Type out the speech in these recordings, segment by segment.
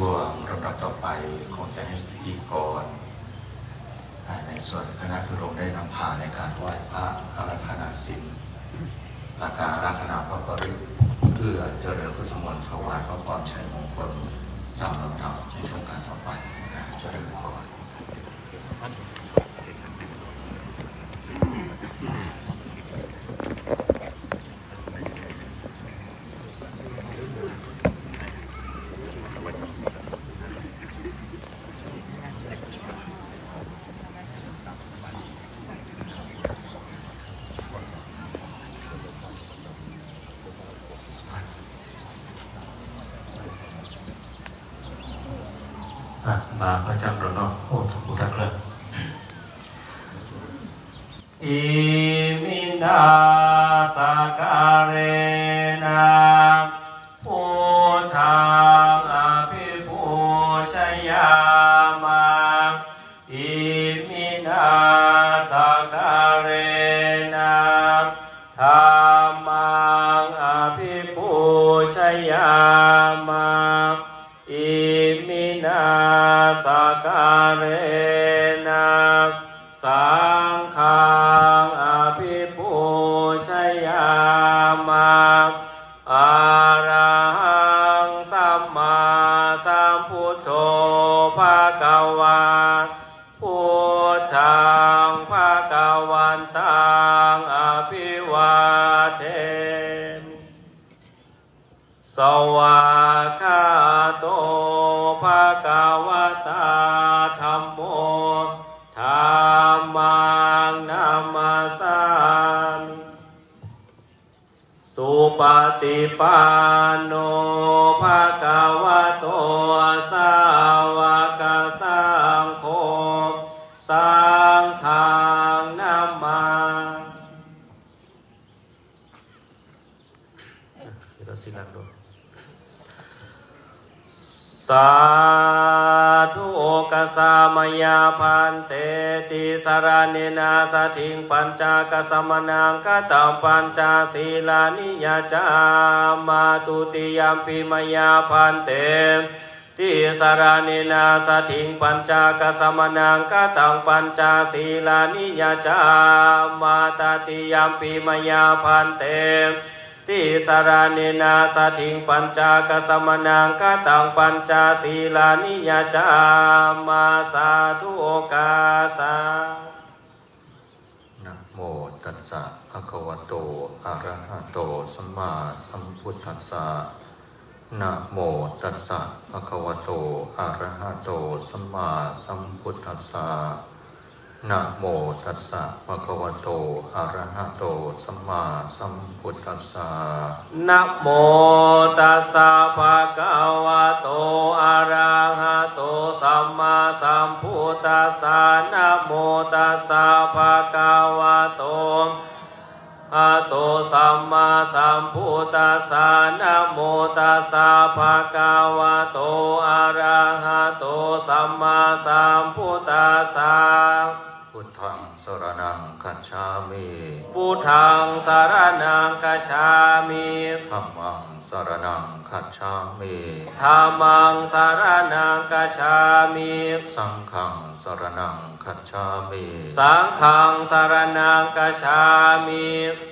ช่วงลำดับต่อไปคงจะให้พิธีกรในส่วนคณะทุรงได้นำพาในการไหว้พระอาราธนาศีลอาการรัตนาพระปริเพื่อเจริญพุทธมนต์ถวายพระพรชัยมงคลตามลำดับในช่วงการต่อไปนะเจริญพร อะมาประจำเราเนาะโอ้ทุกคนรักเลยอิมิ น ธัมมังนามาสามิสุปฏิปันโนภะคะวะโตสาวกสังโฆสังฆังนามาเราสิลังดูสา สามยาพันเตติสารเนนาสถิงปัญจกสมนังคตัมปัญจศีลานิยจามาตุติยมปิมยาพันเตติสารเนนาสถิงปัญจกสมนังคตังปัญจศีลานิยจามาตติยมปิมยาพันเต ติสารเนนาสถิงปัญจกสมนังกตังปัญจศีลานิยจามาสาธุโอกาสานะโมตัสสะภะคะวะโตอะระหะโตสัมมาสัมพุทธัสสะนะโมตัสสะภะคะวะโตอะระหะโตสัมมาสัมพุทธัสสะ นะโมตัสสะภะคะวะโต อะระหะโต สัมมาสัมพุทธัสสะนะโมตัสสะภะคะวะโต อะระหะโต สัมมาสัมพุทธัสสะนะโมตัสสะภะคะวะโตอะโตสัมมาสัมพุทธัสสะนะโมตัสสะภะคะวะโต อะระหะโต สัมมาสัมพุทธัสสะ พุทธังสรนังคัจฉามิพุทธังสารนังกัจฉามิธัมมังสรนังคัจฉามิธัมมังสารนังกัจฉามิสังฆังสรนังคัจฉามิสังฆังสารนังกัจฉามิ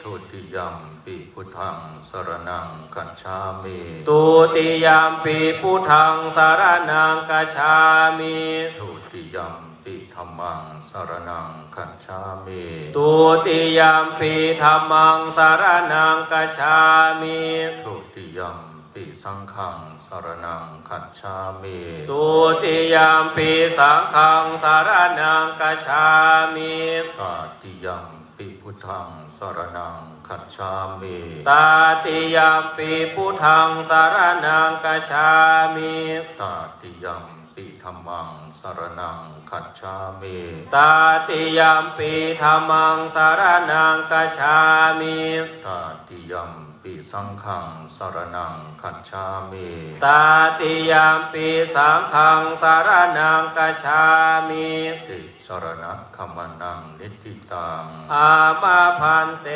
ทุติยัมปิพุทธังสรนังคัจฉามิตุติยามปีพุทธังสารนังกัจฉามิทุติยัม ปิธัมมังสรนังคัจฉามิตุติยามปีธัมมังสารนังกัจฉามิทุติยัมปิสังฆังสรนังคัจฉามิตุติยามปีสังฆังสารนังกัจฉามิตาติยัมปิพุทธังสรนังคัจฉามิตาติยามปีพุทธังสารนังกัจฉามิตาติยัมปิธัมมังส รนังคัจฉามิตาติยามปีธรรมังสารนังกัจฉามิตาติยัมปิสังฆังสรนังคัจฉามิตาติยามปีสังฆังสารนังกัจฉามิติ สสรณะขมานังนิติตัง อามาพันเต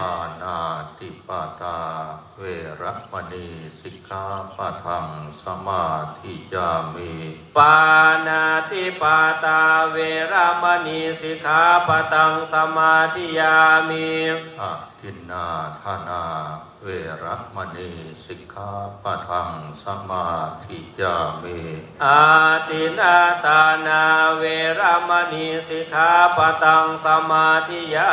อานาติปาตา เวระมณีสิกขาปะทังสมาธิยามิปานาติปาตา เวรมณีสิกขาปะตังสมาธิยามิอะทินนาธานา เวระมณีสิกขาปะทังสมาธิยามิอาตินาตานาเวรมณีสิกขาปะตังสมาธิยา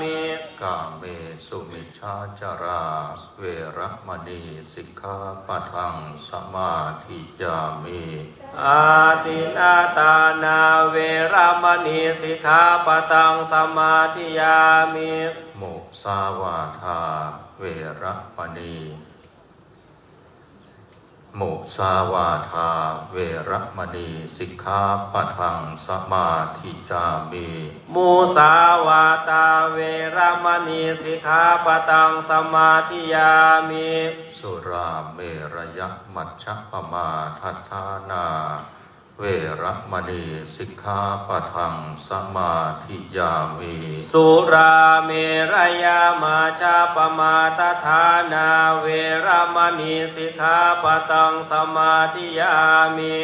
มิกาเม สุมิชฌาจารา เวระมณีสิกขาปะทังสมาธิยามิอาตินาตานาเวรมณีสิกขาปะตังสมาธิยามิโมสาวาทา เวระมณี โมสาวาทาเวระมณีสิกขาปะทังสมาธิยามิมุสาวาตาเวรมณีสิกขาปะตังสมาธิยามิสุราเมรยมัชฌะปมาทัฏฐานา เวระมณีสิกขาปะทังสมาธิยามิสุราเมรยามาชาปมาตฐานาเวรมณีสิกขาปะตังสมาธิยามิ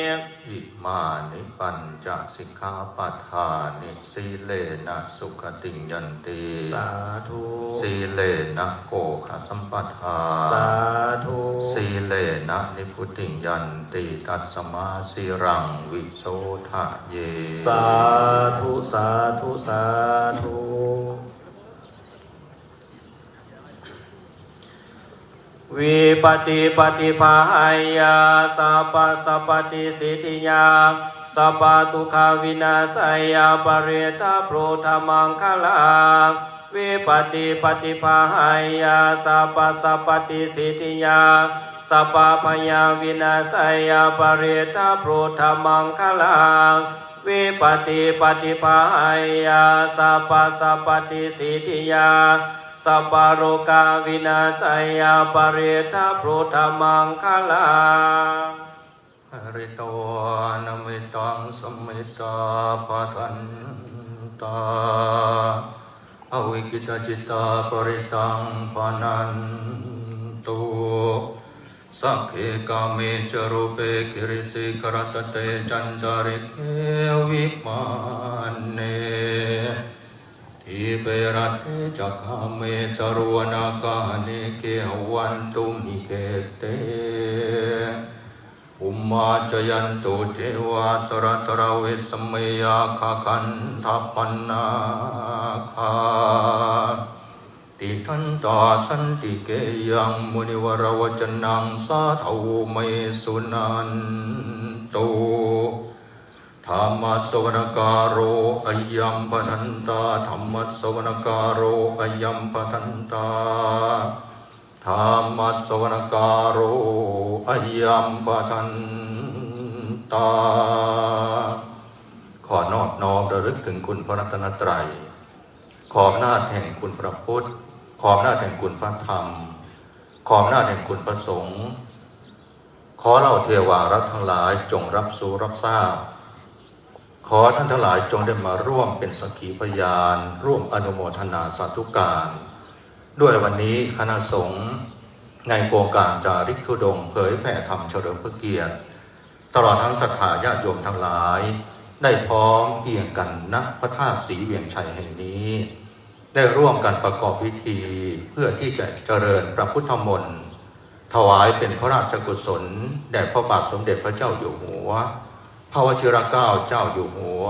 อิมานิปัญจสิกขาปัฏฐานิสีเลนะสุขติงยันติสาธุสีเลนะโกขสัมปทาสาธุสีเลนะนิพุติงยันติตัสมาสีรังวิโสทะเย สาธุ สาธุ สาธุวิปติปฏิภาหายาสัพพะสัพพติสิทธิยาสัพพทุขาวินาศยาปเรตาโปรธมังคลังวิปติปฏิภาหายาสัพพะสัพพติสิทธิยา สัพพยาวินาศยาปเรตาโปรธมังคลังวิปติปฏิภายาสัพพสัพติสิทธิยาสัพโรกาวินาศยาปเรตาโปรธมังคลังริโตนมิตังสมิตาปัทันตาอวิกิตจิตาปริตังปานันตุ สักเคกาเมจรูปเปกิริสิกรตเตจันจาริเควิมานเนทิเปรัตเจักขเมตรวนาคาเนเกวันตุมิเกเตอุมาจยันตุเทวาสรตระเวสเมยาคาคันทัปปนาคา ติทันตาสันติเกยังมุนิวรวจนังสาธาวเมสุนันตุธรรมะสวนการโรอายัมปทันตาธรรมะสวนการโรอายัมปทันตาธรรมะสวนการโรอายัมปทันตา ขอนอบน้อมระลึกถึงคุณพระรัตนตรัยขอบหน้าจแห่งคุณพระพุทธ ขอบหน้าแห่งคุณพระธรรม ขอบหน้าแห่งคุณพระสงฆ์ขอเราเทวารักทั้งหลายจงรับสู้รับทราบ ขอท่านทั้งหลายจงได้มาร่วมเป็นสักขีพยาน ร่วมอนุโมทนาสาธุการ ด้วยวันนี้คณะสงฆ์ในโครงการจาริกธุดงเผยแผ่ธรรมเฉลิมพระเกียรติ ตลอดทั้งศรัทธาญาติโยมทั้งหลาย ได้พร้อมเพียงกันณพระธาตุศรีเวียงชัยแห่งนี้ ได้ร่วมกันประกอบพิธีเพื่อที่จะเจริญพระพุทธมนต์ถวายเป็นพระราชกุศลแด่พระบาทสมเด็จพระเจ้าอยู่หัว พระวชิรเกล้าเจ้าอยู่หัว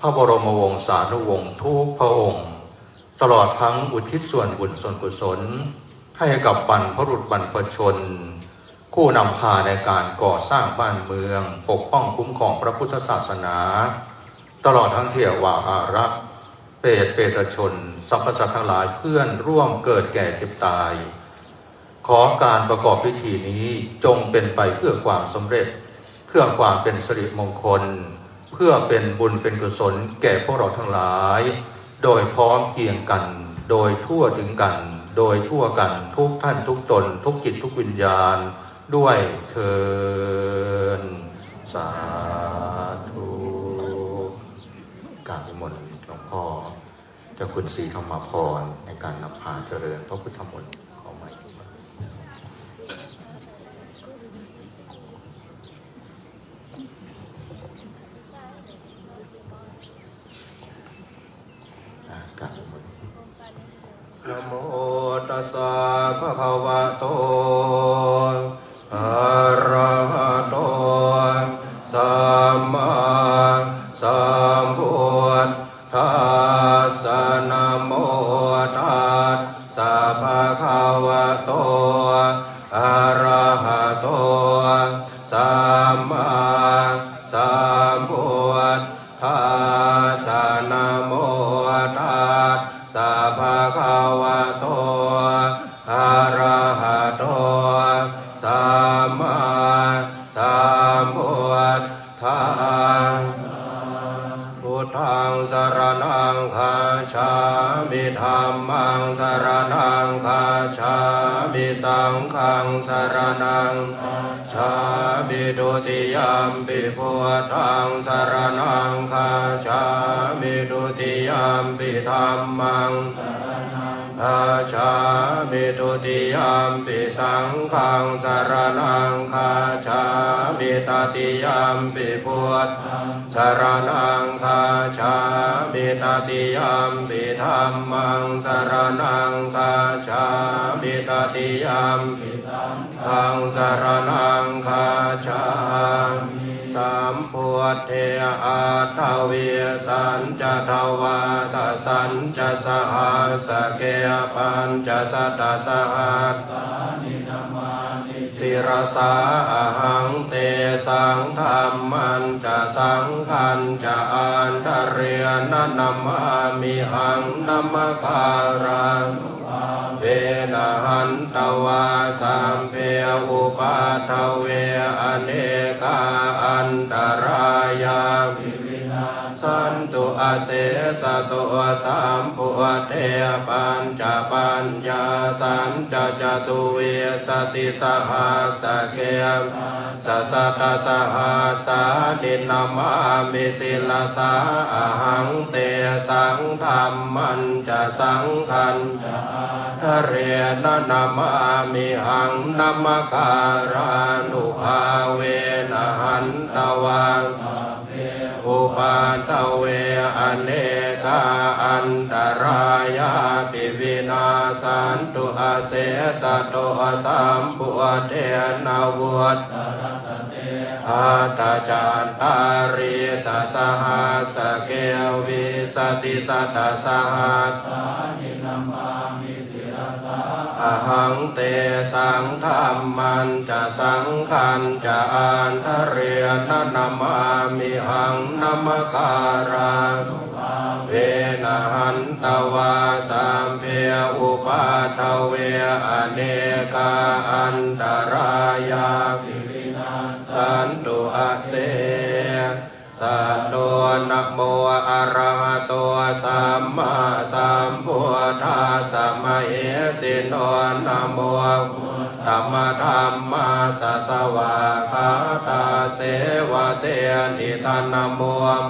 พระบรมวงศานุวงศ์ทุกพระองค์ ตลอดทั้งอุทิศส่วนบุญส่วนกุศล ให้กับบรรพบุรุษบรรพชน ผู้นำพาในการก่อสร้างบ้านเมือง ปกป้องคุ้มครองพระพุทธศาสนา ตลอดทั้งเทวาอารักษ์ ตเปรตชนสรรพสัตว์ทั้งหลายเพื่อนร่วมเกิดแก่เจ็บตาย ขอการประกอบพิธีนี้จงเป็นไปเพื่อความสำเร็จ เพื่อความเป็นสิริมงคล เพื่อเป็นบุญเป็นกุศลแก่พวกเราทั้งหลาย โดยพร้อมเพียงกัน โดยทั่วถึงกัน โดยทั่วกันทุกท่านทุกตน ทุกจิตทุกวิญญาณ ด้วยเทินสาธุ เจ้าคุณศรีธรรมพรในการนำพาเจริญพระพุทธมนต์ขอไม้ที่มาอะกราบมนนะโมตัสสะภะคะวะโต ทังสารณังคาชามิดุติยามปิธรรมังอาชามิตุติยามปิสังฆังสารนังคาชามิตติยามปิพุทธสารนังคาชามิตติยามปิธรรมังสารนังคาชามิตติยามปิทังสารนังคาชาม สามพุทเทอาทเวสันจะทวาตสันจะสหัสเกยปันจะสัตสหัสสิรสาหังเตสังธรรมันจะสังขันจะอันทเรียนนัมมามิหังนัมคารังเวนะหันตวาสัมเพอุปาทเว เสสะตุสัมปุเทปัญจปัญญาสันจจตุเวสติสหัสเกมสัสตตสหัสาดินามามิสิลสาหังเตสังธรรมันจะสังคันทะเรนนามามิหังนัมการานุภาเวนะหันตวัง ปาทเวอเนกาอันตรายาปิวินาสันตุอาเสสะโตสัมปุเทนาวุตอาตาจารตารีสสหัสเกลวิสติสัตตสหัส หังเตสังธรรมันจะสังขันจะอันทเรียนนามามิหังนมการังเวนหันตวาสัมเพอุปาทเวอเนกาอันตรายาสันตุอาเส สัตโตนะโมอะระหะโตสัมมาสัมพุทธัสสะมะเอสิโนนะโมธรรมธรรมาสสวะคาตาเสวะเตนิทานโม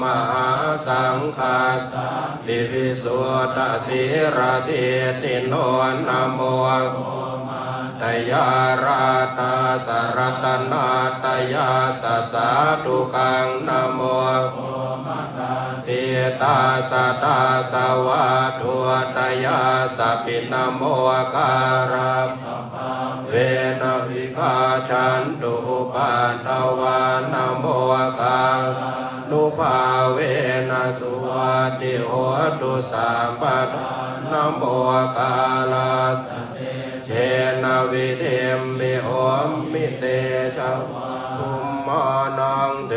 มหาสังฆาปิวิสุทธสิรติติโนนะโม ตยาราตาสรตนาตยาสสาตุกังนะโมติตาสตาสวะทุตยาสปินโมการัมเวนะวิกาชันตุปาทวานโมกังนุภาเวนะสุวัติโหตุสัมปัตนโมกาลาส นวิเทมมิโหมมิเตชะภุมมานังเท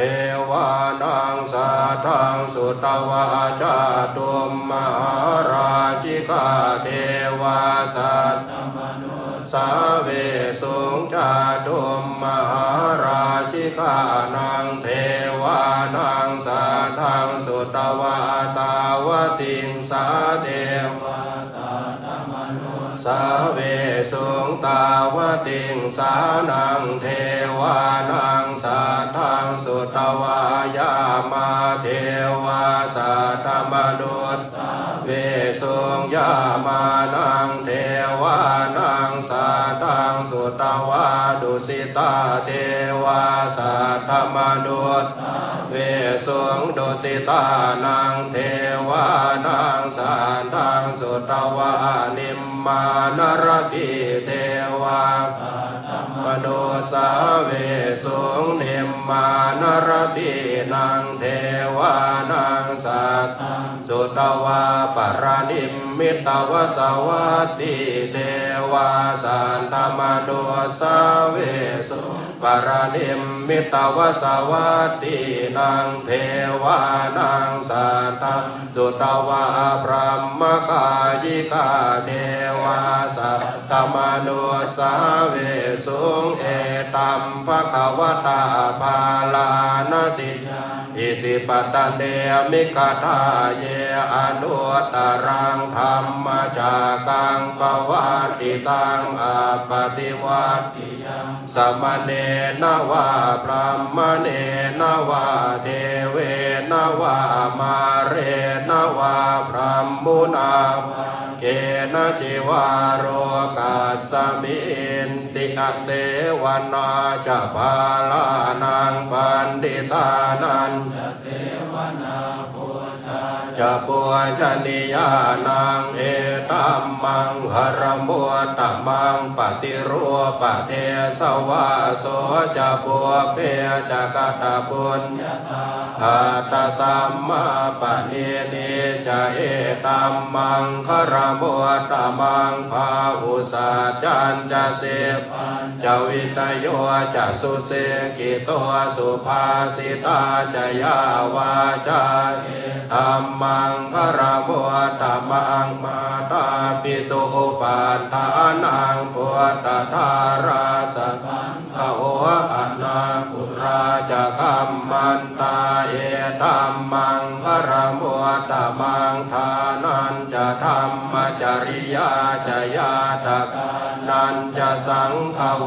วานังสาทังสุตวาจาตุมมหาราชิกาเทวาสัตสาเวสุงจาตุมมหาราชิกานังเทวานังสาทังสุตวาตาวติงสาเทวสาเว สุงตาวติงสานังเทวานังสัตทังสุตวายามาเทวาสัตมนุษย์เวสุงยามานังเทวานังสัตทังสุตวาดุสิตาเทวาสัตมนุษย์เวสุงดุสิตานังเทวานังสัตทังสุตวานิม มานรติเทวามนุสาเวสุงนิมมานรตินังเทวานังสัตสุตวาปรานิมมิตวสวัตติเทวาสันธมนุสาเวสุปรานิมมิตวสวัตตินังเทวานังสัตตสุตวาพรหมกายิกาเท สัตตมนุสาเวสุงเอตัมภะคะวตาภาลานสิอิสิปตันเดมิกทาเยอนุตรังธรรมจากังปวัติตังอปฏิวัติสมเณนวาพรหมเณนวาเทเวนวามาเรนวาพรหมุนา เกณจิวารุกัสมินติอเสวนาจะพาลานังปันดิตานัน จปัวชนิยานังเอตัมมังหรมัวตัมมังปฏิรัวปเทสวาโสจปัวเพจะกตาปุญอาตสัมมาปะเนเนจะเอตัมมังครมัวตัมมังภาวุสาจันจะเสพจะวินโยจะสุเสกิตัวสุภาสิตาจะยาวาจาธรรมังคารมัวตมังมาตาปิตุปาทานังพุทธทาราสังขโออนาคุราจะคัมมันตาเอธรรมังคารมัวตมังทานันจะธรรมจริยาจะยาตะนันจะสังขโว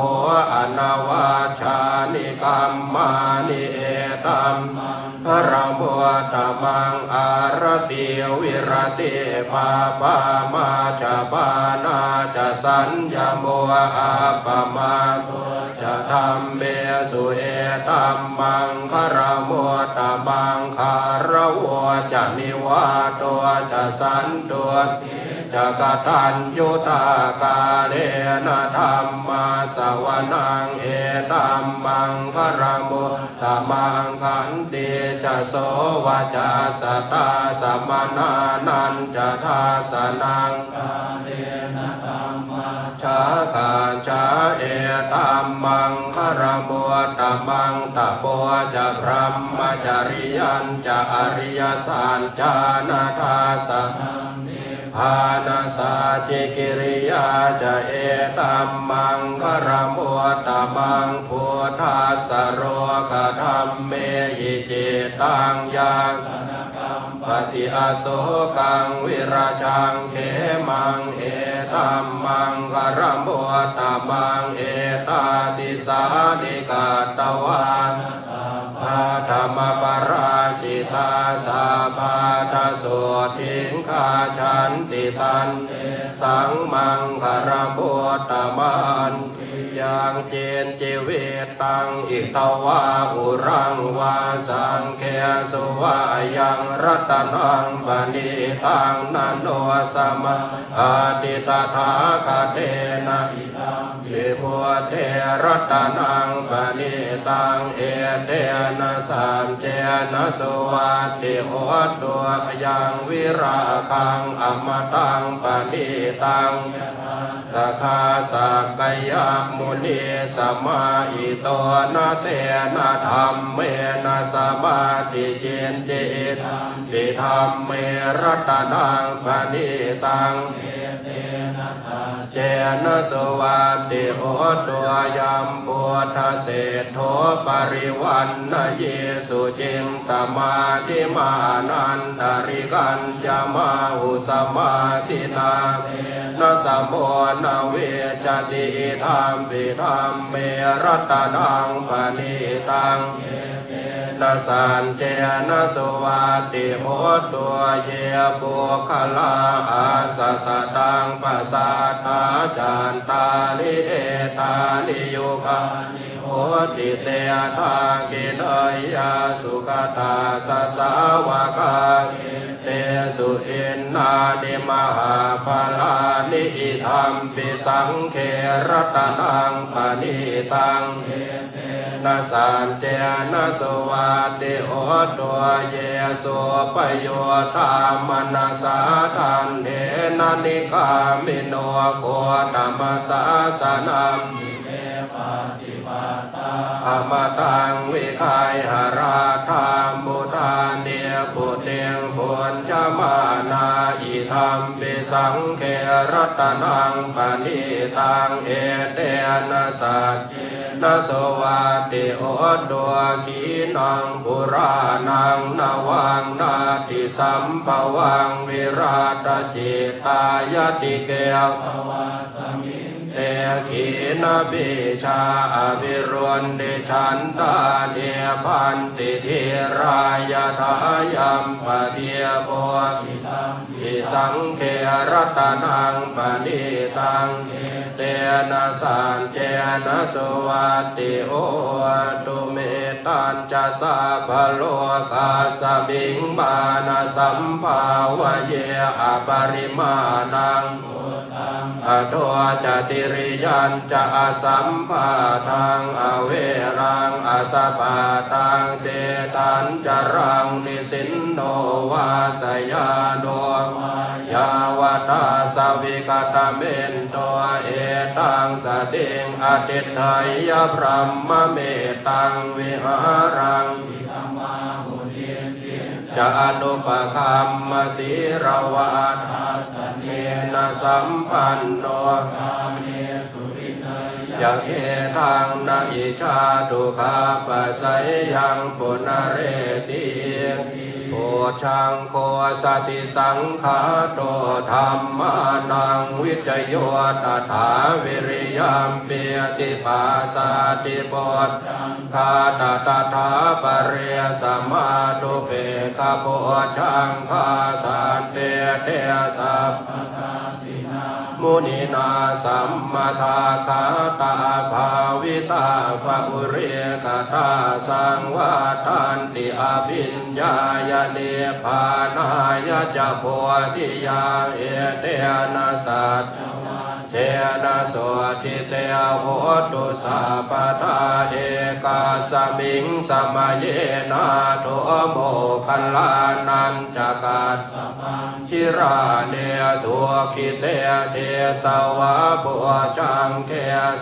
อนาวาชานิกรรมานิเอตัม พระบัวตมังอารติวิรติปาปามาจะปานาจะสัญญามัวอาปมาจะทำเบสุเอตัมมังคารมัวตมังคารวจะนิวาตัวจะสันตุต จะกตัญยุตากาเลนะธรรมาสวนังเอตัมมังคารมุตตมังขันติจะโสวาจาสตาสมนานันจะทาสนังกาเลนะธรรมาชาคาชาเอตัมมังคารมัวตมังตะโปจะพรหมจริยันจะอริยสานจานาทาสัง ภานาสาจิกิริยาจะเอตัมมังคารมัวตมังพุทธาสโรกธรรมเมหิจิตังยังปฏิอาโศกังวิราชังเขมังเอตัมมังคารมัวตมังเอตาติสานิกาตวังพาธรรมปราชิตาสาพาทโสทิ ชันติตัน สังมังคารมุตตมันยังเจนจิเวตังอิตวาอุรังวาสังเคสุวายังรัตนังปณิตังนันโนสมะอาติตถาคเตนะวิ พุเทรัตนังปณิตังเอเตนะสามเจนะสวัตติโหตัวขยังวิราคังอมตังปณิตังสคาสักกายมุนีสมาอิโตนะเตนะธรรมเมนะสมาธิเจนเจตปิธรรมเมรัตนังปณิตัง เจนะสวัสดิโหตัวยมพุทเศษโทปริวันนเยสุจิงสมาธิมานันตริกันยามาหุสมาธินานะสมโมนะเวจติธรรมปิธรรมเมรตนังปณิตัง นาสานเจนะสวัสดิโหตัวเยบุคลาอาสสะตังปัสสาตาจานตาลิเอตาลิโยภาโหติเตทากินอยยาสุขตาสะสาวกาเตสุอินนานิมหาปลานิธรรมปิสังเครตนังปณิตัง นาสานเจนะสวัสดิโอตัวเยสุปโยตามนาสาทันเดนานิกามิโนโคตมสาสนัมอมตังวิคายหราธามบุทาเนียปุเตียงปุญจมานาอิธรรมปิสังเครัตนังปณิตังเอเตนะสัต นาสวัสดิโอดัวขีนังบุรานังนาวังนาติสัมปวังวิราตจิตายติเกว เตขีนาบิชาอภิรวนเดชันตาเดียพันติทิรายทายัมปะเดียบวปิสังเครัตนังปณิตังเตนะสานเจนะสวัสติโอตุเมตันจะสาพโลกาสมิงมานสัมภาวะเยอปริมาณัง อโตจติริยันจะอสัมภาทังอเวรังอสปาตังเตตันจรังนิสินโนวาสยาโนยาวตาสวิกตเมนตัวเอตังสติงอติไทยพรหมเมตังวิหารัง จะอนุปคัมมสีรวัตเนนะสัมปันโนยะเกทังนาอิชาตุคาปะไสยังปุณเรติ ชังโคสติสังขาโตธรรมานังวิจโยตถาวิริยมเปียติภาสาติปตคาตตถาปเรสมาตุเปกโปชังคาสันเตเตสัพ มุนินาสัมมาทาคาตาภาวิตาภาอุเรกตาสังวาทันติอภิญญายเนพานายจะโพธิยาเอเตนะสัต เทนะโสติเตโหตุสาปทาเอกาสมิงสมัยเยนาโตโมคัลลานันจักัตทิราเนทัวกิเตเทสวะบัวจังเก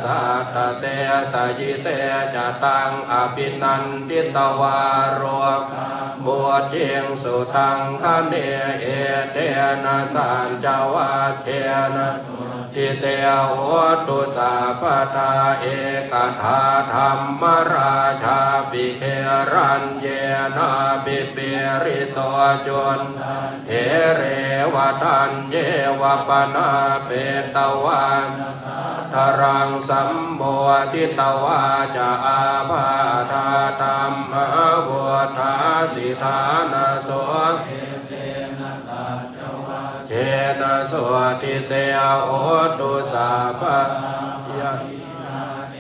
สัตเตสยิเตจะตังอภินันติตวารวบัวเจียงสุตังคเนเอเตนะสันจาวาเทนะ ทิเตโหตุสาปตาเอกทาธรรมราชาปิเครันเยนาบิเปริโตจนเทเรวทันเยวปนาเปตวานทรังสัมโบทิตวาจะอาภาธาธรรมหาบุทาสิทานาโส นะสวติเตโอตุสาปะยะ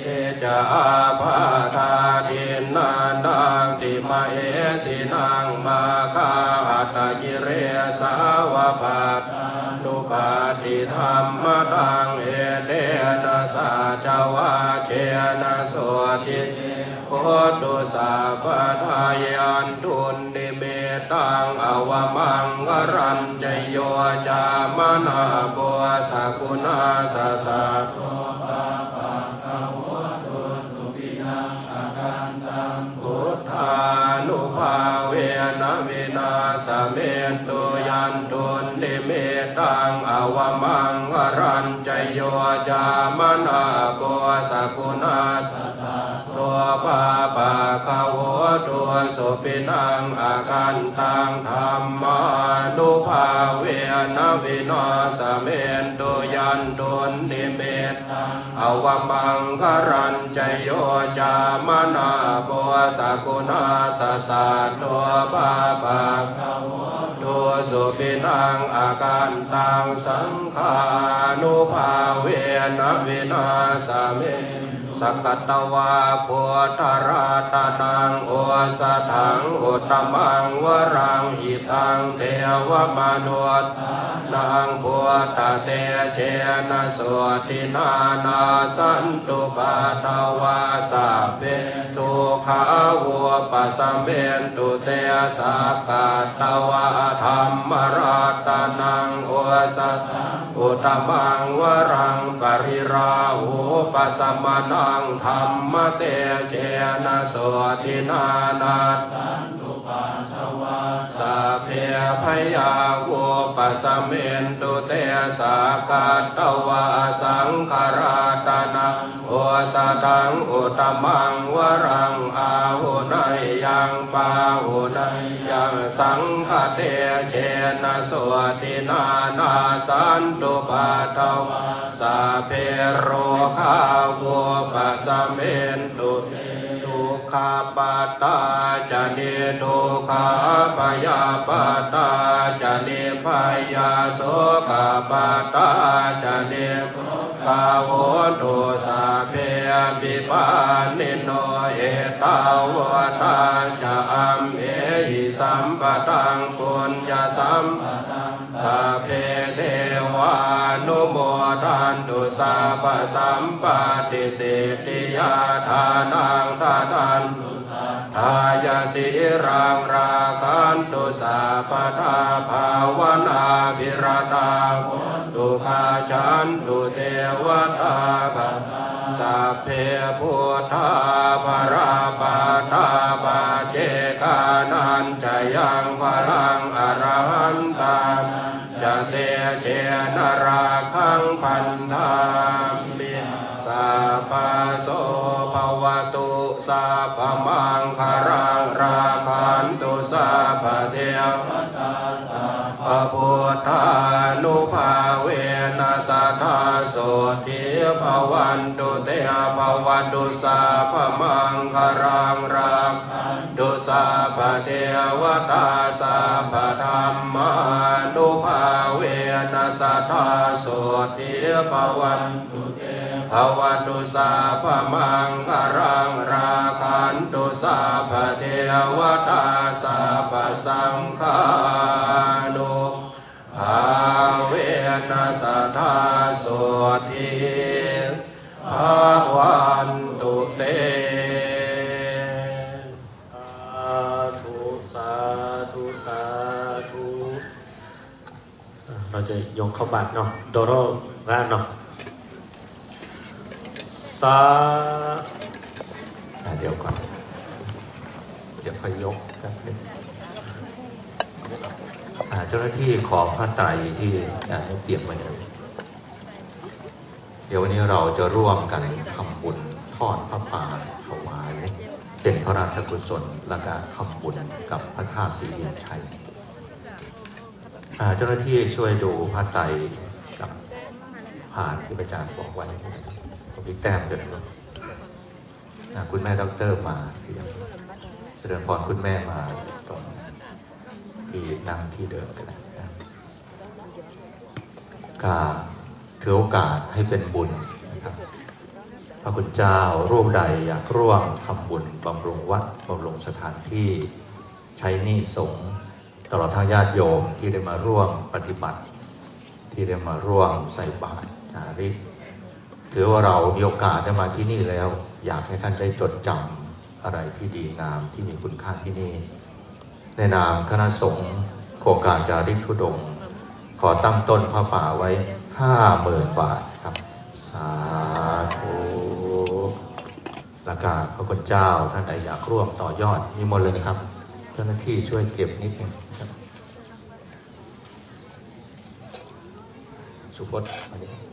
เตจะอาภาธาดินนานังติมาเอสินังมาคาหัตกิเรสาวปัตนุปาติธรรมตังเอเดนะสาจาวาเชนะโสติโอตุสาปทายันทุน ตังอวมังวรัญจโยจามนาบัวสกุณาสสัตพุทธานุภาเวนะวินาสเมตุยันตุนิเมตังอวมังวรัญจโยจามนาโกสกุณาตัวปาปาคาวตัวสุปินังอา งธรรมานุภาเวนะวินาสเมนตุยันตุนิเมตอวมังครันจโยจามนาปัวสกุณาสสะตัวปาปังดูสุปินังอาการตังสังขานุภาเวนะวินาสเมิ สกัตวาพุทธราตนังโอสถังอุตมังวรังหิตังเทวมนุษย์นางพุทธเตเชนะสวตินานาสันตุปาตวาสาเปทุขาวัวปัสสมเมนตุเตสักัตวาธรรมราตนังโอสัต อุตมังวรังปริราหูปัสสมนังธรรมเตเชนะสวตินานา สัพเพพยาวุปสสมเมนตุเตสากัตตวาสังขราตนะโอสตังอุตมังวรังอาหุนยยังปาหุนยยังสังฆเตเชนะสวตินานาสันตุปาตวสัพเพโรคาวุปสสมเมนตุทุก ขาปาตาจะเนทุกขาปยาปาตาจะเนพยาโสกาปาตาจะเนกาโหตุสาเพปิปานิโนเอตาวตาจะอัมเอหิสัมปตังปุญญาสัมป สาปสัมปติสิทธิยาทานังทาทันทายาสิรังราคันตุสาปทาภาวนาภิรตาตุคาชันตุเทวตาคันสัพเพพุทธาภราปาตา สัพพมังคารังราคันตุสัพพเทวพระพุทธานุภาเวนัสธาโสทิภวันตุเตภวันตุสัพพมังคารังรักตุสัพพเทวตาสัพพธรรมานุภาเวนัสธาโสทิภวันตุเตภวันตุสัพพมังคารังราค สัพพเทวตาสัพพสังฆานุภาเวนัสทธาโสทิภวันตุเตสาธุสาธุสาธุอะเราจะยกเข้าบัตรเนาะโดโรร้านเนาะสาอะเดี๋ยวก่อนเดี๋ยว ค่อยยกแป๊บนึงอ่าเจ้าหน้าที่ขอผ้าไตรที่ได้เตรียมไว้เลยเดี๋ยววันนี้เราจะร่วมกันทำบุญทอดพระป่าถวายเป็นพระราชกุศลและการทำบุญกับพระธาตุศรีเวียนชัยอาเจ้าหน้าที่ช่วยดูผ้าไตรกับผ่านที่พระอาจารย์บอกไว้ผมพี่แต้มเดี๋ยวนะอะคุณแม่ด็อกเตอร์มา ริญพรคุณแม่มาตรงที่นั่งที่เดิมกันนะก็ถือโอกาสให้เป็นบุญนะครับ พระคุณเจ้ารูปใดอยากร่วมทำบุญบำรุงวัดบำรุงสถานที่ใช้หนี้สงตลอดทั้งญาติโยมที่ได้มาร่วมปฏิบัติ ที่ได้มาร่วมใส่บาตรจาริกถือว่าเรามีโอกาสได้มาที่นี่แล้ว อยากให้ท่านได้จดจำ อะไรที่ดีงามที่มีคุณค่าที่นี่ ในนามคณะสงฆ์โครงการจาริกธุดง ขอตั้งต้นพระป่าไว้ห้าหมื่นบาทครับ สาธุและกาพระคุณเจ้าท่านใดอยากร่วมต่อยอดมีมนต์เลยนะครับ เจ้าหน้าที่ช่วยเก็บนิดนึงครับ สุพจน์มาดิ